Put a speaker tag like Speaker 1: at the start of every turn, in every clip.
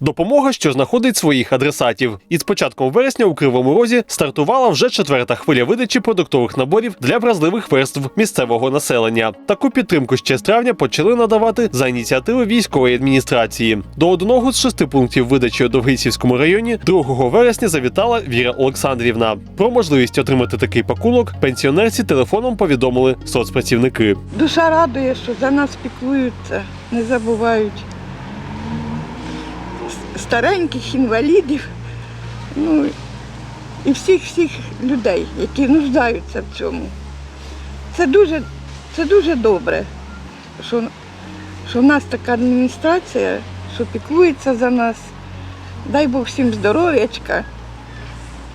Speaker 1: Допомога, що знаходить своїх адресатів. І з початком вересня у Кривому Розі стартувала вже четверта хвиля видачі продуктових наборів для вразливих верств місцевого населення. Таку підтримку ще з травня почали надавати за ініціативи військової адміністрації. До одного з шести пунктів видачі у Довгийцівському районі 2 вересня завітала Віра Олександрівна. Про можливість отримати такий пакунок пенсіонерці телефоном повідомили соцпрацівники.
Speaker 2: Душа радує, що за нас піклуються, не забувають стареньких інвалідів, ну і всіх всіх людей, які нуждаються в цьому. Це дуже, це дуже добре, що, що в нас така адміністрація, що піклується за нас. Дай Бог всім здоров'ячка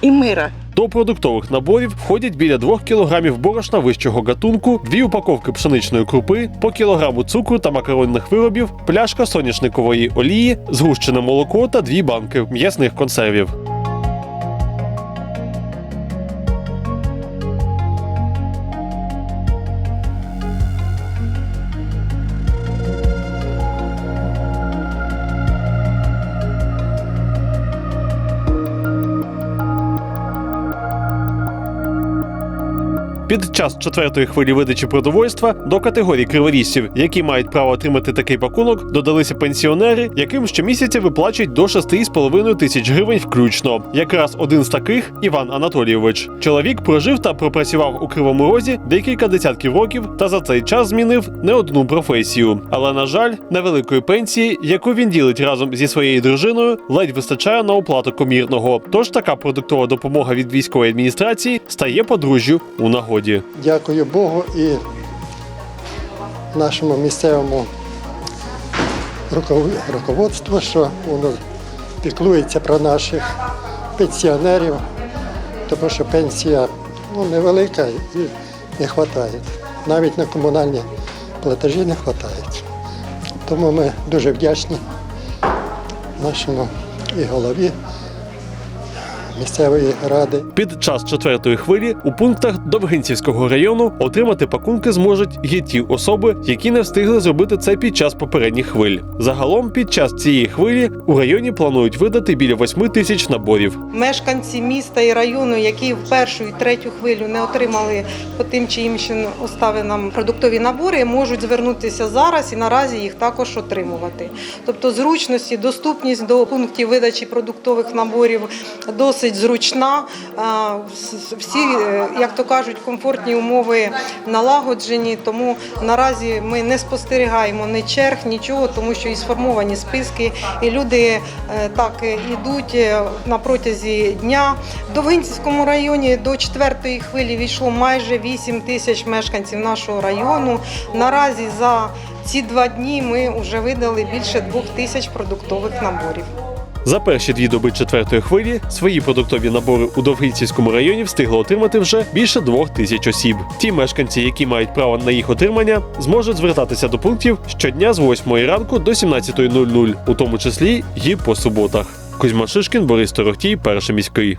Speaker 2: і мира.
Speaker 1: До продуктових наборів входять біля 2 кілограмів борошна вищого гатунку, дві упаковки пшеничної крупи, по кілограму цукру та макаронних виробів, пляшка соняшникової олії, згущене молоко та дві банки м'ясних консервів. Під час четвертої хвилі видачі продовольства до категорії криворіжців, які мають право отримати такий пакунок, додалися пенсіонери, яким щомісяця виплачують до 6,5 тисяч гривень включно. Якраз один з таких Іван Анатолійович. Чоловік прожив та пропрацював у Кривому Розі декілька десятків років та за цей час змінив не одну професію. Але на жаль, невеликої пенсії, яку він ділить разом зі своєю дружиною, ледь вистачає на оплату комірного. Тож така продуктова допомога від військової адміністрації стає подружжю у нагоді.
Speaker 3: Дякую Богу і нашому місцевому руководству, що воно піклується про наших пенсіонерів, тому що пенсія ну, невелика і не вистачає. Навіть на комунальні платежі не вистачає. Тому ми дуже вдячні нашому і голові місцевої ради.
Speaker 1: Під час четвертої хвилі у пунктах Довгинцівського району отримати пакунки зможуть і ті особи, які не встигли зробити це під час попередніх хвиль. Загалом, під час цієї хвилі у районі планують видати біля 8 тисяч наборів.
Speaker 4: Мешканці міста і району, які в першу і третю хвилю не отримали по тим чи іншим оставинам продуктові набори, можуть звернутися зараз і наразі їх також отримувати. Тобто зручності, доступність до пунктів видачі продуктових наборів досить зручна. Всі, е, як то кажуть, комфортні умови налагоджені. Тому наразі ми не спостерігаємо ні черг, нічого, тому що і сформовані списки, і люди е, так е, ідуть на протязі дня. В Довгинцівському районі до четвертої хвилі війшло майже 8 тисяч мешканців нашого району. Наразі за ці два дні ми вже видали більше двох тисяч продуктових наборів.
Speaker 1: За перші дві доби четвертої хвилі свої продуктові набори у Довгільцівському районі встигло отримати вже більше двох тисяч осіб. Ті мешканці, які мають право на їх отримання, зможуть звертатися до пунктів щодня з 8 ранку до 17.00, у тому числі і по суботах. Кузьма Шишкін, Борис Торохтій, перший міський.